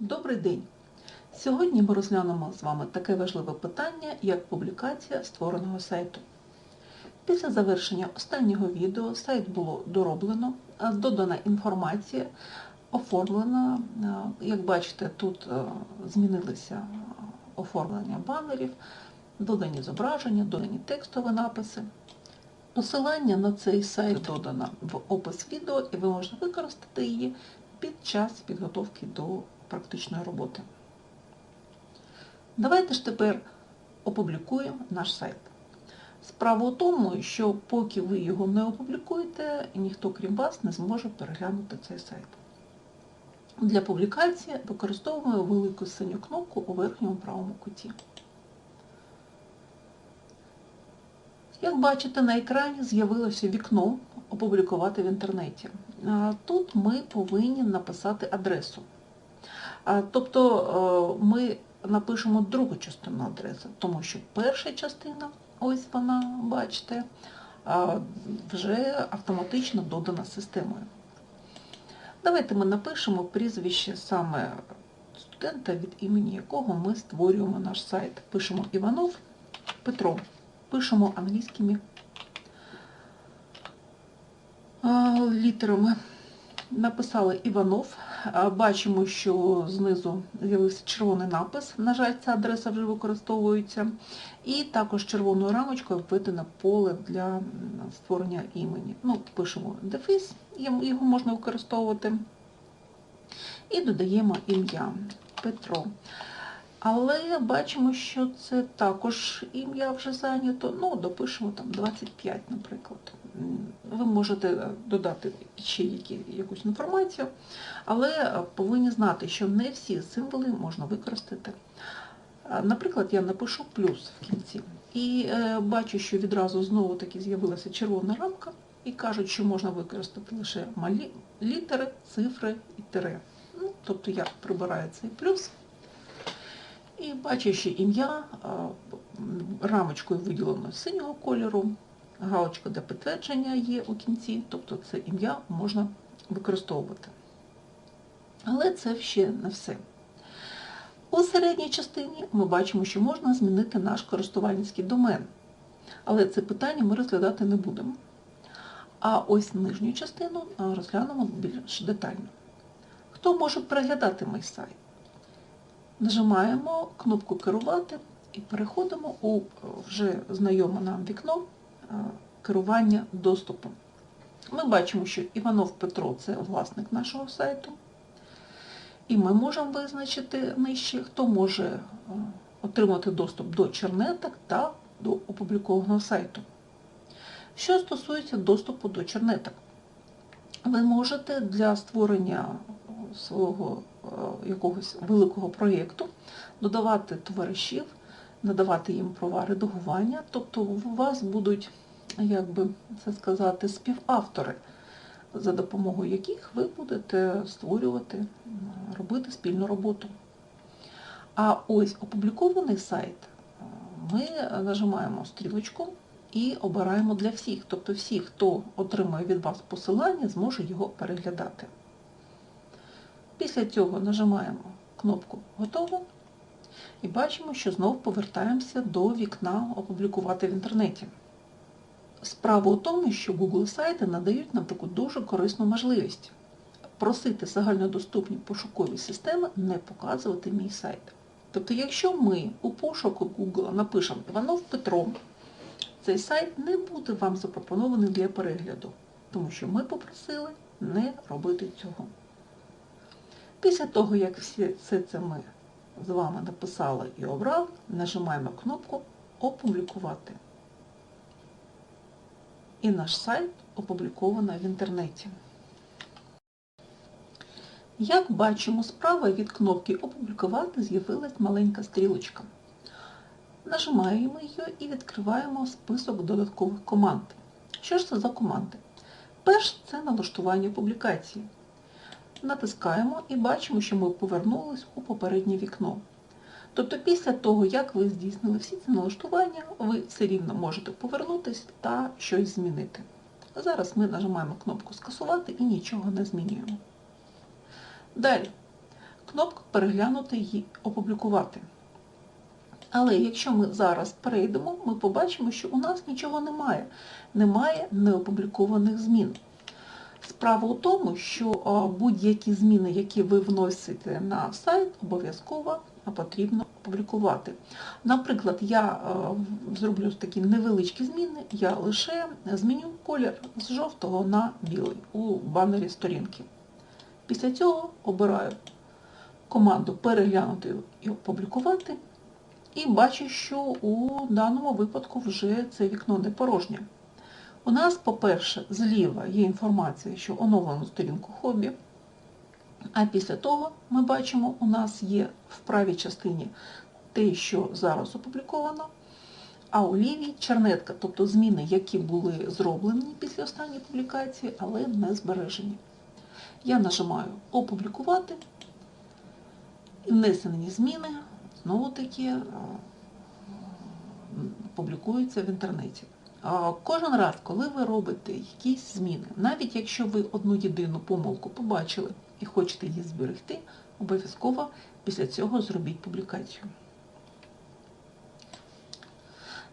Добрий день! Сьогодні ми розглянемо з вами таке важливе питання, як публікація створеного сайту. Після завершення останнього відео сайт було дороблено, додана інформація, оформлена. Як бачите, тут е, змінилися оформлення банерів, додані зображення, додані текстові написи. Посилання на цей сайт додано в опис відео, і ви можете використати її під час підготовки до практичної роботи. Давайте ж тепер опублікуємо наш сайт. Справа у тому, що поки ви його не опублікуєте, ніхто крім вас не зможе переглянути цей сайт. Для публікації використовуємо велику синю кнопку у верхньому правому куті. Як бачите, на екрані з'явилося вікно опублікувати в інтернеті. Тут ми повинні написати адресу. Тобто е, ми напишемо другу частину адреси, тому що перша частина, ось вона, бачите, вже автоматично додана системою. Давайте ми напишемо прізвище саме студента, від імені якого ми створюємо наш сайт. Пишемо Іванов Петро. Пишемо англійськими літерами. Написали Іванов. Бачимо, що знизу з'явився червоний напис. На жаль, ця адреса вже використовується. І також червоною рамочкою введено поле для створення імені. Ну, Пишемо дефіс, його можна використовувати. І додаємо ім'я Петро. Але бачимо, що це також ім'я вже зайнято. Ну, допишемо там 25, наприклад. Ви можете додати ще які, якусь інформацію, але повинні знати, що не всі символи можна використати. Наприклад, я напишу плюс в кінці. І е, бачу, що відразу знову таки з'явилася червона рамка, і кажуть, що можна використати лише малі літери, цифри і тире. Ну, тобто я прибираю цей плюс. І що ім'я рамочкою виділено синього кольору, галочка для підтвердження є у кінці, тобто це ім'я можна використовувати. Але це ще не все. У середній частині ми бачимо, що можна змінити наш користувальницький домен. Але це питання ми розглядати не будемо. А ось нижню частину розглянемо більш детально. Хто може переглядати мій сайт? Нажимаємо кнопку Керувати і переходимо у вже знайоме нам вікно е, керування доступом. Ми бачимо, що Іванов Петро це власник нашого сайту. І ми можемо визначити нижче, хто може е, отримати доступ до чернеток та до опублікованого сайту. Що стосується доступу до чернеток, ви можете для створення свого е, якогось великого проєкту додавати товаришів, надавати їм права редагування, тобто у вас будуть, як би це сказати, співавтори, за допомогою яких ви будете створювати, робити спільну роботу. А ось опублікований сайт е, ми нажимаємо стрілочку і обираємо для всіх. Тобто всі, хто отримує від вас посилання, зможе його переглядати. Після цього нажимаємо кнопку Готово і бачимо, що знову повертаємося до вікна Опублікувати в інтернеті. Справа у тому, що Google сайти надають нам таку дуже корисну можливість просити загальнодоступні пошукові системи не показувати мій сайт. Тобто, якщо ми у пошуку Google напишемо Іванов Петро, цей сайт не буде вам запропонований для перегляду, тому що ми попросили не робити цього. Після того, як все це ми з вами написали і обрали, нажимаємо кнопку Опублікувати. І наш сайт опубліковано в інтернеті. Як бачимо, справа від кнопки Опублікувати з'явилась маленька стрілочка. Нажимаємо її і відкриваємо список додаткових команд. Що ж це за команди? Перш це налаштування публікації. Натискаємо і бачимо, що ми повернулись у попереднє вікно. Тобто після того, як ви здійснили всі ці налаштування, ви все рівно можете повернутися та щось змінити. Зараз ми нажимаємо кнопку Скасувати і нічого не змінюємо. Далі. кнопка Переглянути і опублікувати. Але якщо ми зараз перейдемо, ми побачимо, що у нас нічого немає. Немає неопублікованих змін. Справа у тому, що будь-які зміни, які ви вносите на сайт, обов'язково потрібно опублікувати. Наприклад, я зроблю такі невеличкі зміни, я лише зміню колір з жовтого на білий у банері сторінки. Після цього обираю команду Переглянути і опублікувати. І бачу, що у даному випадку вже це вікно не порожнє. У нас, по-перше, зліва є інформація, що оновлено сторінку хобі, а після того ми бачимо, у нас є в правій частині те, що зараз опубліковано, а у лівій чернетка, тобто зміни, які були зроблені після останньої публікації, але не збережені. Я нажимаю Опублікувати внесені зміни знову таки публікуються в інтернеті. Кожен раз, коли ви робите якісь зміни, навіть якщо ви одну єдину помилку побачили і хочете її зберегти, обов'язково після цього зробіть публікацію.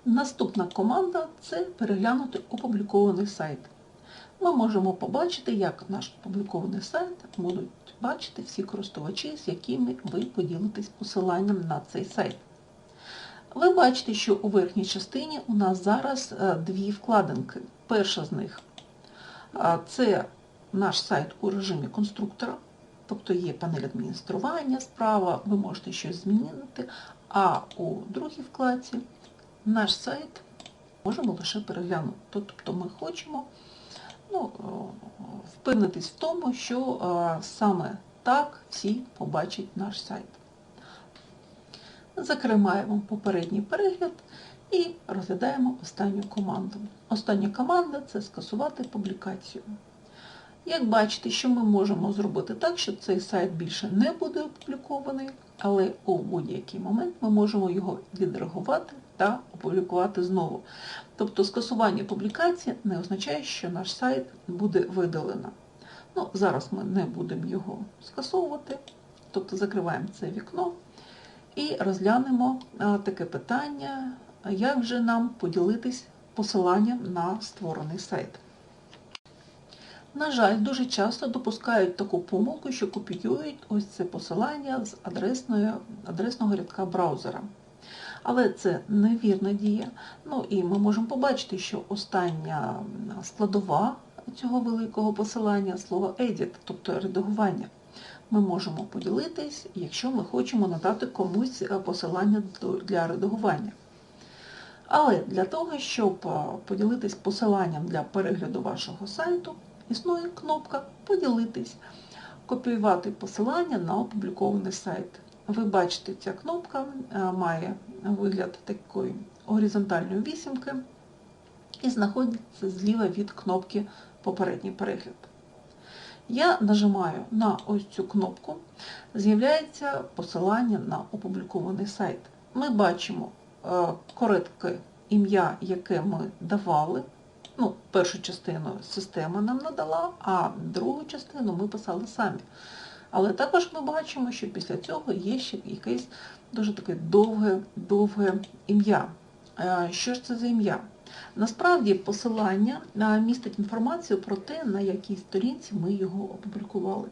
Наступна команда це переглянути опублікований сайт. Ми можемо побачити, як наш опублікований сайт будуть бачити всі користувачі, з якими ви поділитесь посиланням на цей сайт. Ви бачите, що у верхній частині у нас зараз дві вкладинки. Перша з них це наш сайт у режимі конструктора, тобто є панель адміністрування справа, ви можете щось змінити, а у другій вкладці наш сайт можемо лише переглянути. Тобто ми хочемо ну, впевнитись в тому, що саме так всі побачать наш сайт. Закриваємо попередній перегляд і розглядаємо останню команду. Остання команда це скасувати публікацію. Як бачите, що ми можемо зробити так, що цей сайт більше не буде опублікований, але у будь-який момент ми можемо його відреагувати та опублікувати знову. Тобто скасування публікації не означає, що наш сайт буде видалено. Ну, Зараз ми не будемо його скасовувати, тобто закриваємо це вікно. І розглянемо таке питання, як же нам поділитись посиланням на створений сайт. На жаль, дуже часто допускають таку помилку, що копіюють ось це посилання з адресної, адресного рядка браузера. Але це невірна дія. Ну і ми можемо побачити, що остання складова цього великого посилання слово edit, тобто редагування ми можемо поділитись, якщо ми хочемо надати комусь посилання для редагування. Але для того, щоб поділитись посиланням для перегляду вашого сайту, існує кнопка Поділитись, копіювати посилання на опублікований сайт. Ви бачите, ця кнопка має вигляд такої горизонтальної вісімки і знаходиться зліва від кнопки Попередній перегляд. Я нажимаю на ось цю кнопку, з'являється посилання на опублікований сайт. Ми бачимо е, коротке ім'я, яке ми давали. Ну, Першу частину система нам надала, а другу частину ми писали самі. Але також ми бачимо, що після цього є ще якесь дуже таке довге, довге ім'я. Е, що ж це за ім'я? Насправді посилання містить інформацію про те, на якій сторінці ми його опублікували.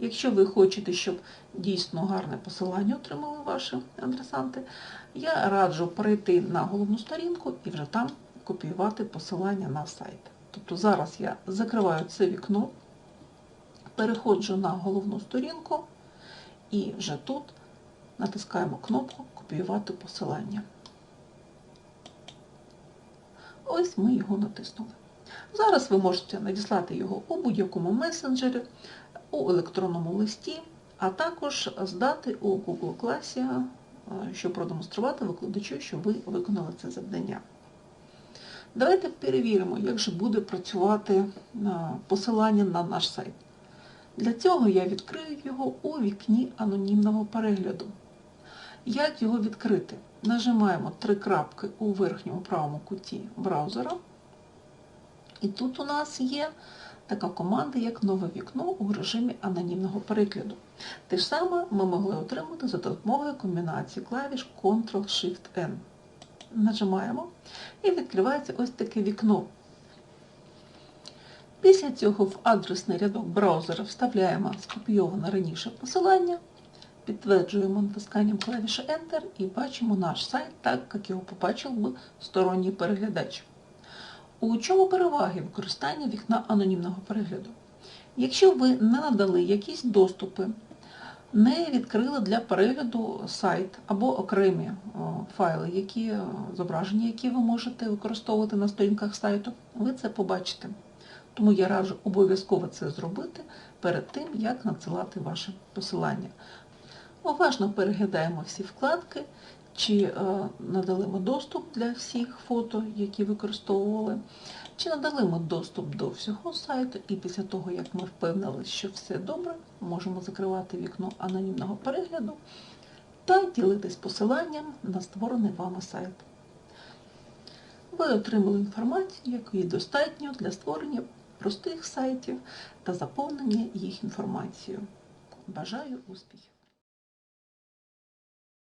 Якщо ви хочете, щоб дійсно гарне посилання отримали ваші адресанти, я раджу перейти на головну сторінку і вже там копіювати посилання на сайт. Тобто зараз я закриваю це вікно, переходжу на головну сторінку і вже тут натискаємо кнопку Копіювати посилання. Ось ми його натиснули. Зараз ви можете надіслати його у будь-якому месенджері, у електронному листі, а також здати у Google класі, е, щоб продемонструвати викладачу, що ви виконали це завдання. Давайте перевіримо, як же буде працювати е, посилання на наш сайт. Для цього я відкрию його у вікні анонімного перегляду. Як його відкрити? Нажимаємо три крапки у верхньому правому куті браузера. І тут у нас є така команда, як нове вікно у режимі анонімного перегляду. Те ж саме ми могли отримати за допомогою комбінації клавіш Ctrl-Shift-N. Нажимаємо і відкривається ось таке вікно. Після цього в адресний рядок браузера вставляємо скопійоване раніше посилання, підтверджуємо натисканням клавіші Enter і бачимо наш сайт так, як його побачив би сторонній переглядач. У чому переваги використання вікна анонімного перегляду? Якщо ви не надали якісь доступи, не відкрили для перегляду сайт або окремі файли, які, е, зображення, які ви можете використовувати на сторінках сайту, ви це побачите. Тому я раджу обов'язково це зробити перед тим, як надсилати ваше посилання. Уважно переглядаємо всі вкладки, чи е, надали ми доступ для всіх фото, які використовували, чи надали ми доступ до всього сайту, і після того, як ми впевнилися, що все добре, можемо закривати вікно анонімного перегляду та ділитись посиланням на створений вами сайт. Ви отримали інформацію, якої достатньо для створення простих сайтів та заповнення їх інформацією. Бажаю успіхів!